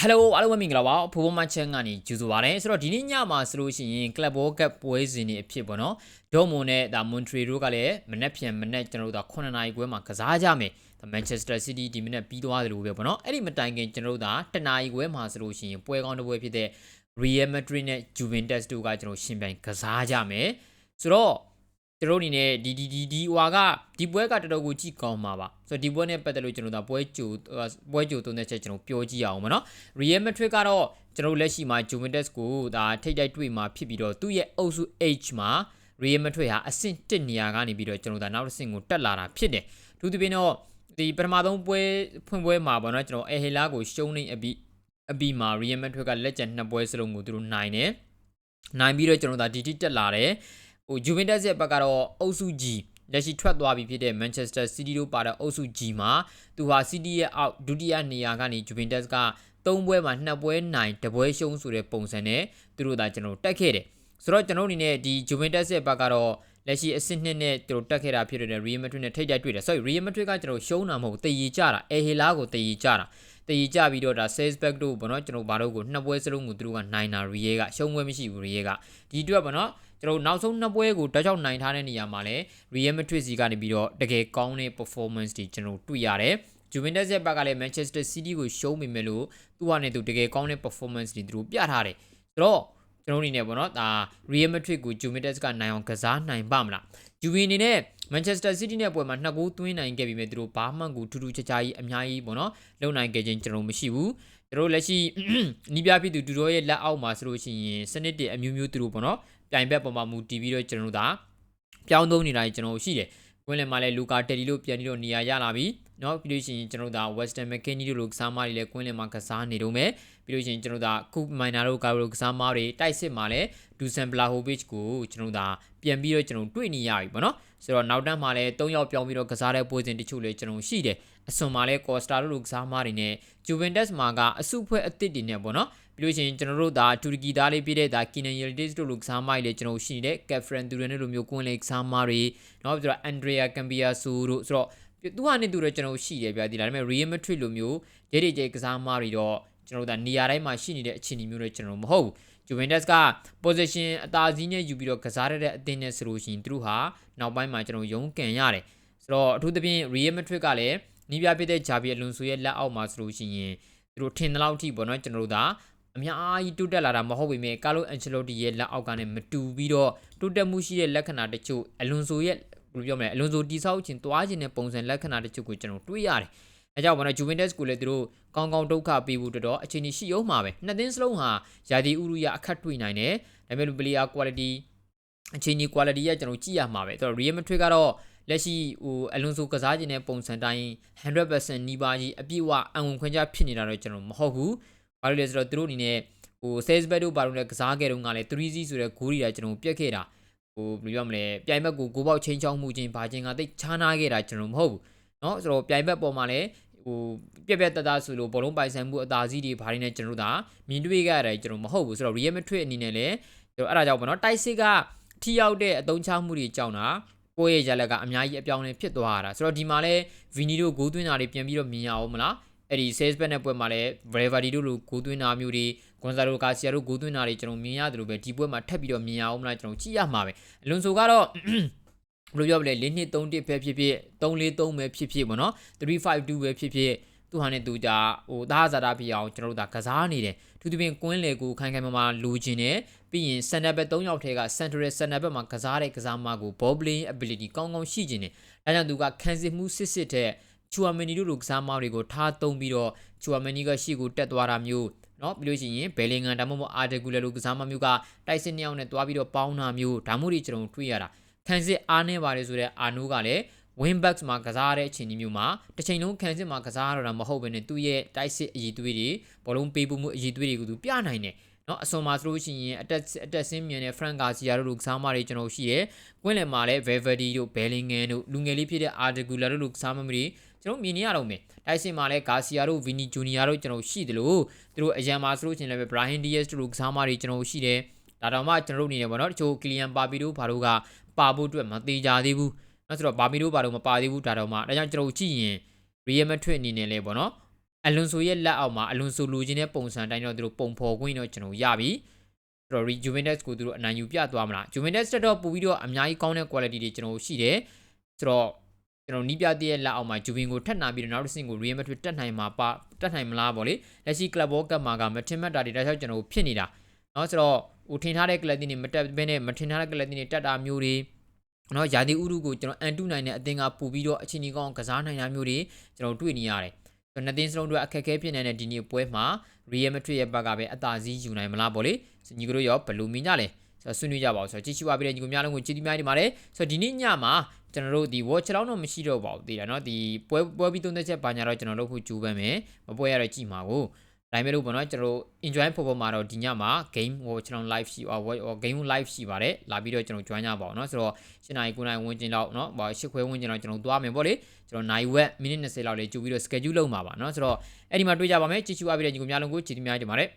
ဟယ်လိုအားလုံးပဲမင်္ဂလာပါဖိုးဖိုးမချန်ကနေကြိုဆိုပါရစေဆိုတော့ဒီနေ့ညမှာဆိုလို့ရှိရင် Club World Cup ပွဲစဉ်တွေအဖြစ်ပေါ့နော်ဒေါ်မွန်နဲ့ဒါမွန်ထရီတို့ကလည်းမနေ့ပြန်မနေ့ကျွန်တော်တို့ဒါ9နာရီခွဲမှာကစားကြမယ်ဒါ Manchester City ဒီမနေ့ပြီးသွားတယ်လို့ပဲပေါ့နော်အဲ့ဒီမတိုင်ခင်ကျွန်တော်တို့ဒါတနာရီခွဲမှာဆိုလို့ရှိရင်ပွဲကောင်းတစ်ပွဲဖြစ်တဲ့ Real Madrid နဲ့ Juventus တို့ကကျွန်တော်ရှင်ပြိုင်ကစားကြမယ်ဆိုတော့ ကျွန်တော်အနေနဲ့ဒီဒီဒီဒီဟွာကဒီပွဲကတော်တော်ကိုကြည့်ကောင်းမှာပါဆိုတော့ဒီပွဲနဲ့ပတ်သက်လို့ကျွန်တော်တို့ပွဲကြိုပွဲကြိုသုံးတဲ့ချက်ကျွန်တော်ပြောကြည့်အောင်မနော် Real Madrid ကတော့ကျွန်တော်လက်ရှိမှာ Juventus ကိုဒါထိတ်တိုက်တွေ့မှာဖြစ်ပြီးတော့သူ့ရဲ့အုပ်စု H မှာ Real Madrid ဟာအဆင့်1နေရာကနေပြီးတော့ကျွန်တော်ဒါနောက်တစ်ဆင့်ကိုတက်လာတာဖြစ်တယ်။သူဒီပင်တော့ဒီပထမဆုံးပွဲဖွင့်ပွဲမှာပေါ့နော်ကျွန်တော်အဲဟေလာကိုရှုံးနေအပြီးအပြီးမှာ Real Madrid ကလက်ကျန်နှစ်ပွဲစလုံးကိုသူတို့နိုင်တယ်။နိုင်ပြီးတော့ကျွန်တော်ဒါဒီတိတက်လာတယ်။ ဟို Juventus ရဲ့ဘက်ကတော့အုပ်စု G လက်ရှိထွက်သွားပြီဖြစ်တဲ့ Manchester City တို့ပါတဲ့အုပ်စု G မှာသူဟာ City ရဲ့အောက်ဒုတိယနေရာကနေ Juventus က3ပွဲမှာ2ပွဲနိုင်တပွဲရှုံးဆိုတဲ့ပုံစံနဲ့သူတို့ဒါကျွန်တော်တက်ခဲ့တယ်ဆိုတော့ကျွန်တော်အနေနဲ့ဒီ Juventus ရဲ့ဘက်ကတော့လက်ရှိအဆင့်နှစ်နဲ့သူတို့တက်ခဲ့တာဖြစ်တဲ့ Real Madrid နဲ့ထိတ်တိုက်တွေ့တယ်ဆိုတော့ Real Madrid ကကျွန်တော်ရှုံးတာမဟုတ်တည်ရကြတာအဲဟေလာကိုတည်ရကြတာတည်ကြပြီးတော့ဒါ Salzburg တို့ဘောနော်ကျွန်တော်ဘာလို့ကိုနှစ်ပွဲစလုံးကိုသူတို့ကနိုင်တာ Real ကရှုံးပွဲမရှိဘူး Real ကဒီအတွက်ဘောနော် ကျွန်တော်နောက်ဆုံးနှစ်ပွဲကိုတောက်ချောက်နိုင်ထားတဲ့နေရာမှာလည်း Real Madrid စီကနေပြီးတော့တကယ်ကောင်းတဲ့ performance တွေကျွန်တော်တွေ့ရတယ်။ Juventus ရဲ့ဘက်ကလည်း Manchester City ကိုရှုံးမိမယ်လို့သူကနဲ့သူတကယ်ကောင်းတဲ့ performance တွေသူတို့ပြထားတယ်။ဆိုတော့ကျွန်တော်အနေနဲ့ပေါ့နော်ဒါ Real Madrid ကို Juventus ကနိုင်အောင်ကစားနိုင်ပါမလား။ Juve အနေနဲ့ Manchester City နဲ့ပွဲမှာနှစ်ဂိုးသွင်းနိုင်ခဲ့ပြီမဲ့သူတို့ဘာမှန်ကိုထူးထူးခြားခြားကြီးအများကြီးပေါ့နော်လုံနိုင်ခဲ့ခြင်းကျွန်တော်မရှိဘူး။တို့လက်ရှိနီးပြဖြစ်သူသူတို့ရဲ့လက်အောက်မှာဆိုလို့ရှိရင်စနစ်တွေအမျိုးမျိုးသူတို့ပေါ့နော် ပြိုင်ဘက်ပေါ်မှာမူတည်ပြီးတော့ကျွန်တော်တို့ဒါပြောင်းသုံးနေတာကျွန်တော်ရှိတယ်ဝင်းလင်မှာလည်းလူကာတယ်လီလို့ပြန်ပြီးတော့နေရာရလာပြီเนาะပြီးလို့ရှိရင်ကျွန်တော်တို့ဒါ Western McKinney တို့လိုကစားမတွေလည်းကွင်းလင်မှာကစားနေတော့မယ်ပြီးလို့ရှိရင်ကျွန်တော်တို့ဒါခုမိုင်နာတို့ကာရိုကစားမတွေတိုက်စစ်မှာလည်းဒူဆန်ဘလာဟိုဗစ်ကိုကျွန်တော်တို့ဒါပြန်ပြီးတော့ကျွန်တော်တွေ့နေရပြီပေါ့နော်ဆိုတော့နောက်တန်းမှာလည်း၃ယောက်ပြောင်းပြီးတော့ကစားတဲ့ပွဲစဉ်တချို့လည်းကျွန်တော်ရှိတယ် အစွန်မှာလဲကော့စတာတို့လိုကစားသမားတွေနဲ့ဂျူဗင်တက်စ်မှာကအစုဖွဲ့အသစ်တွေနဲ့ပေါ့နော်ပြီးလို့ရှိရင်ကျွန်တော်တို့ဒါတူရကီသားလေးပြည့်တဲ့ဒါကီနန်ယယ်ဒစ်တို့လိုကစားမိုက်လေကျွန်တော်ရှိနေတဲ့ကက်ဖရန်တူရန်တို့လိုမျိုးကွင်းလေကစားမားတွေနောက်ပြီးတော့အန်ဒရီယာကမ်ဘီယာဆူတို့ဆိုတော့သူကနေသူတော့ကျွန်တော်ရှိတယ်ဗျာဒီလားဒါပေမဲ့ Real Madrid လိုမျိုးဂျေဒီဂျေကစားမားတွေတော့ကျွန်တော်တို့ဒါနေရာတိုင်းမှာရှိနေတဲ့အခြေအနေမျိုးတွေကျွန်တော်မဟုတ်ဘူး Juventus က position အသာစီးနဲ့ယူပြီးတော့ကစားရတဲ့အသင်းနဲ့ဆိုလို့ရှိရင်သူတို့ဟာနောက်ပိုင်းမှာကျွန်တော်ရုံးကန်ရတယ်ဆိုတော့အထူးသဖြင့် Real Madrid ကလည်း နီးပြပြတဲ့ဂျာဘီအလွန်ဆိုရဲ့လက်အောက်မှာဆိုလို့ရှိရင်သူတို့ထင်တဲ့လောက်ထိပေါ့နော်ကျွန်တော်တို့ဒါအများကြီးတိုးတက်လာတာမဟုတ်ပေမဲ့ကာလိုအန်ချယ်လိုတီရဲ့လက်အောက်ကနေမတူပြီးတော့တိုးတက်မှုရှိတဲ့လက္ခဏာတချို့အလွန်ဆိုရဲ့ဘယ်လိုပြောမလဲအလွန်ဆိုတိဆောက်ခြင်းတွားခြင်းတဲ့ပုံစံလက္ခဏာတချို့ကိုကျွန်တော်တွေ့ရတယ်အဲကြောင့်ဘာလို့ Juventus ကိုလည်းသူတို့ကောင်းကောင်းဒုက္ခပေးဖို့တော်တော်အချိန်ကြီးရှိအောင်မှာပဲနှစ်သင်းစလုံးဟာယာဒီဥရုရအခက်တွေ့နိုင်တယ်ဒါပေမဲ့ player quality အချိန်ကြီး quality ကကျွန်တော်ကြည့်ရမှာပဲဆိုတော့ Real Madrid ကတော့ လက်ရှိဟိုအလွန်ဆိုကစားကျင်တဲ့ပုံစံတိုင်း100%နီးပါးကြီးအပြည့်အဝအံဝင်ခွင့်ကြဖြစ်နေတာတော့ကျွန်တော်မဟုတ်ဘူး။ဘာလို့လဲဆိုတော့သူတို့အနေနဲ့ဟို sales back တို့ဘာလို့လဲကစားခဲ့တုန်းကလည်း3 C ဆိုတဲ့ဂိုးတွေကကျွန်တော်ပြက်ခဲ့တာဟိုဘယ်လိုပြောမလဲပြိုင်ဘက်ကိုဂိုးပေါက်ချင်းချောင်းမှုချင်းဘာချင်းကတိတ်ချားနာခဲ့တာကျွန်တော်မဟုတ်ဘူး။နော်ဆိုတော့ပြိုင်ဘက်ပေါ်မှာလည်းဟိုပြက်ပြက်တတဆိုလို့ဘောလုံးပိုင်ဆိုင်မှုအသာစီးတွေဘာတွေနဲ့ကျွန်တော်တို့ဒါမြင်တွေ့ကြရတယ်ကျွန်တော်မဟုတ်ဘူးဆိုတော့ real matrix အနေနဲ့လည်းကျွန်တော်အဲ့ဒါကြောင့်ပေါ့နော်တိုက်စစ်ကထိရောက်တဲ့အသုံးချမှုတွေကြောင့်တာ ကိုယ့်ရဲ့ရလက်ကအများကြီးအပြောင်းလဲဖြစ်သွားတာဆိုတော့ဒီမှာလဲဗီနီတို့ဂိုးသွင်းတာတွေပြန်ပြီးတော့မြင်ရအောင်မလားအဲ့ဒီ sales bet နဲ့ပွဲမှာလဲ Bravery တို့လိုဂိုးသွင်းတာမျိုးတွေ Gonzalo Garcia တို့ဂိုးသွင်းတာတွေကျွန်တော်မြင်ရတယ်လို့ပဲဒီပွဲမှာထပ်ပြီးတော့မြင်ရအောင်မလားကျွန်တော်ကြည့်ရမှာပဲအလွန်ဆိုကတော့ဘယ်လိုပြောမလဲ၄နှစ်3တစ်ပဲဖြစ်ဖြစ်343ပဲဖြစ်ဖြစ်ပေါ့နော်352ပဲဖြစ်ဖြစ် သူဟာနဲ့သူဒါဟိုသားဇာတာပြအောင်ကျွန်တော်တို့ဒါကစားနေတယ်သူတို့ပြင်ကွင်းလေကိုခိုင်ခိုင်မာမာလူချင်တယ်ပြီးရင်စန်နာဘက်၃ယောက်ထဲကစန်ထရယ်စန်နာဘက်မှာကစားတဲ့ကစားမကို ball playing ability ကောင်းကောင်းရှိချင်တယ်ဒါကြောင့်သူကခံစစ်မှုစစ်စစ်တဲ့ချူအမနီတို့လိုကစားမတွေကိုထားသုံးပြီးတော့ချူအမနီကရှေ့ကိုတက်သွားတာမျိုးနော်ပြီးလို့ရှိရင်ဘယ်လင်ဂန်ဒါမှမဟုတ်အာဒဂူလလိုကစားမမျိုးကတိုက်စစ်နှစ်ယောက်နဲ့တွားပြီးတော့ပေါင်းတာမျိုးဒါမှမဟုတ်ကျွန်တော်တွေ့ရတာခံစစ်အားနေပါတယ်ဆိုတဲ့အာနိုးကလည်း win backs မှာကစားတဲ့အချိန်မျိုးမှာတစ်ချိန်လုံးခံစစ်မှာကစားရတာမဟုတ်ဘဲနဲ့သူ့ရဲ့တိုက်စစ်အည်သွေးတွေဘောလုံးပေးဖို့မှုအည်သွေးတွေကိုသူပြနိုင်တယ်နော်အစွန်မှာဆိုလို့ရှိရင်အတက်အတက်ဆင်းမြန်တဲ့ Frank Garcia တို့လိုကစားမတွေကျွန်တော်ရှိရဲကွင်းလယ်မှာလည်း Valverde တို့ Bellingham တို့လူငယ်လေးဖြစ်တဲ့ Arda Güler တို့လိုကစားမတွေကျွန်တော်မြင်နေရတော့မယ်တိုက်စစ်မှာလည်း Garcia တို့ Vini Junior တို့ကျွန်တော်ရှိတယ်လို့သူတို့အရန်မှာဆိုလို့ရှိရင်လည်း Brahim Diaz တို့လိုကစားမတွေကျွန်တော်ရှိတယ်ဒါတော့မှကျွန်တော်တို့အနေနဲ့ပေါ့နော်တချို့ Kylian Mbappe တို့ဘာတို့ကပါဖို့အတွက်မသေးကြသေးဘူး နော်ဆိုတော့ဘာမီတို့ဘာလို့မပါသေးဘူးဒါတော့မှဒါကြောင့်ကျွန်တော်ကြည့်ရင် Real Madrid အနေနဲ့လဲပေါ့နော် အလွန်ဆိုရဲ့လက်အောက်မှာအလွန်ဆိုလိုချင်တဲ့ပုံစံအတိုင်းတော့သူတို့ပုံဖော်ခွင့်တော့ကျွန်တော်ရပြီဆိုတော့ Rejuventus ကိုသူတို့အနိုင်ယူပြသွားမလား Juventus တက်တော့ပို့ပြီးတော့အများကြီးကောင်းတဲ့ quality တွေကျွန်တော်ရှိတယ်ဆိုတော့ကျွန်တော်နီးပြတဲ့ရဲ့လက်အောက်မှာ Juven ကိုထပ်နာပြီးတော့နောက်တစ်ဆင့်ကို Real Madrid တက်နိုင်မှာပါတက်နိုင်မလားပေါ့လေလက်ရှိ Club World Cup မှာကမထင်မှတ်တာတွေဒါကြောင့်ကျွန်တော်ဖြစ်နေတာเนาะဆိုတော့ဟိုထင်ထားတဲ့ club တွေနေမတက်ဘဲနဲ့မထင်ထားတဲ့ club တွေနေတက်တာမျိုးတွေ เนาะယာတီဥရုကိုကျွန်တော်အန်တုနိုင်တဲ့အသင်းကပို့ပြီးတော့အချင်းကြီးကောင်းကစားနိုင်တာမျိုးတွေကျွန်တော်တွေ့နေရတယ်ဆိုတော့နှစ်သင်းစလုံးတို့အခက်အခဲဖြစ်နေတဲ့ဒီနေ့ပွဲမှာ Real Madrid ရဲ့ဘက်ကပဲအသာစီးယူနိုင်မလားပေါ့လေညီကတို့ရောဘယ်လိုမြင်ကြလဲဆိုတော့ဆွေးနွေးကြပါဦးဆိုတော့ကြည့်ရှုပါပြီးတဲ့ညီကိုများလုံးကိုကြည့်ပြီးများနေပါတယ်ဆိုတော့ဒီနေ့ညမှာကျွန်တော်တို့ဒီ watch လောက်တော့မရှိတော့ပါဘူးတည်တာเนาะဒီပွဲပွဲပြီးသုံးသက်ချက်ဘာညာတော့ကျွန်တော်လုပ်ဖို့ကြိုးပမ်းမယ်မပွဲရတော့ကြည့်မှာကို ဒါပေမဲ့လို့ပေါ့နော်ကျွန်တော်တို့ enjoy ဖို့ပေါ်မှာတော့ဒီညမှာ game ဟိုကျွန်တော် live ရှိဟို game live ရှိပါတယ်လာပြီးတော့ကျွန်တော် join ကြပါအောင်เนาะဆိုတော့၈နိုင်9နိုင်ဝန်းကျင်လောက်เนาะဟို၈ခွဲဝန်းကျင်လောက်ကျွန်တော်သွားမယ်ပေါ့လေကျွန်တော်နိုင်ဝက်မိနစ်20လောက်လေးကြိုပြီးတော့ schedule လုပ်မှာပါเนาะဆိုတော့အဲ့ဒီမှာတွေ့ကြပါမယ်ကြည့်ချူအပ်ပြီးတဲ့ညီကိုများလုံးကိုကြည့်ပြီးများကြပါမယ်